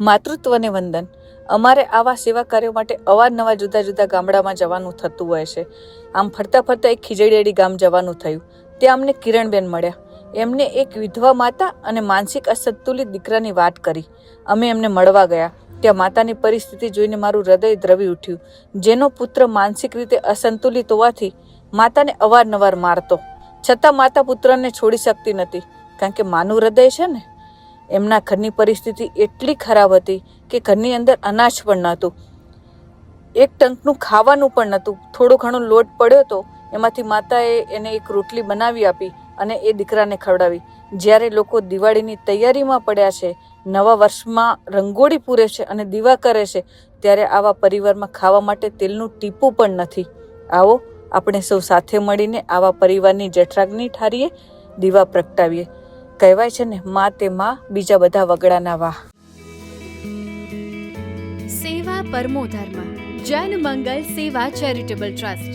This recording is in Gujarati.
માતૃત્વને વંદન. અમારે આવા સેવા કાર્યો માટે અવારનવાર જુદા જુદા ગામડામાં જવાનું થતું હોય છે. આમ ફરતા ફરતા એક ખીજડીયાળી ગામ જવાનું થયું. ત્યાં અમને કિરણબેન મળ્યા. એમને એક વિધવા માતા અને માનસિક અસંતુલિત દીકરાની વાત કરી. અમે એમને મળવા ગયા. ત્યાં માતાની પરિસ્થિતિ જોઈને મારું હૃદય દ્રવી ઉઠ્યું. જેનો પુત્ર માનસિક રીતે અસંતુલિત હોવાથી માતાને અવારનવાર મારતો. છતાં માતા પુત્રને છોડી શકતી નથી. કારણ કે માનું હૃદય છે ને? એમના ઘરની પરિસ્થિતિ એટલી ખરાબ હતી કે ઘરની અંદર અનાજ પણ નહોતું. એક ટંકનું ખાવાનું પણ નહોતું. થોડો ઘણો લોટ પડ્યો તો એમાંથી માતાએ એને એક રોટલી બનાવી આપી અને એ દીકરાને ખવડાવી. જ્યારે લોકો દિવાળીની તૈયારીમાં પડ્યા છે, નવા વર્ષમાં રંગોળી પૂરે છે અને દીવા કરે છે, ત્યારે આવા પરિવારમાં ખાવા માટે તેલનું ટીપું પણ નથી. આવો આપણે સૌ સાથે મળીને આવા પરિવારની જઠરાગ્નિ ઠારીએ, દીવા પ્રગટાવીએ. કહેવાય છે ને, માં તે માં, બીજા બધા વગડાના વાહ. સેવા પરમો ધર્મ, જન મંગલ સેવા ચેરિટેબલ ટ્રસ્ટ.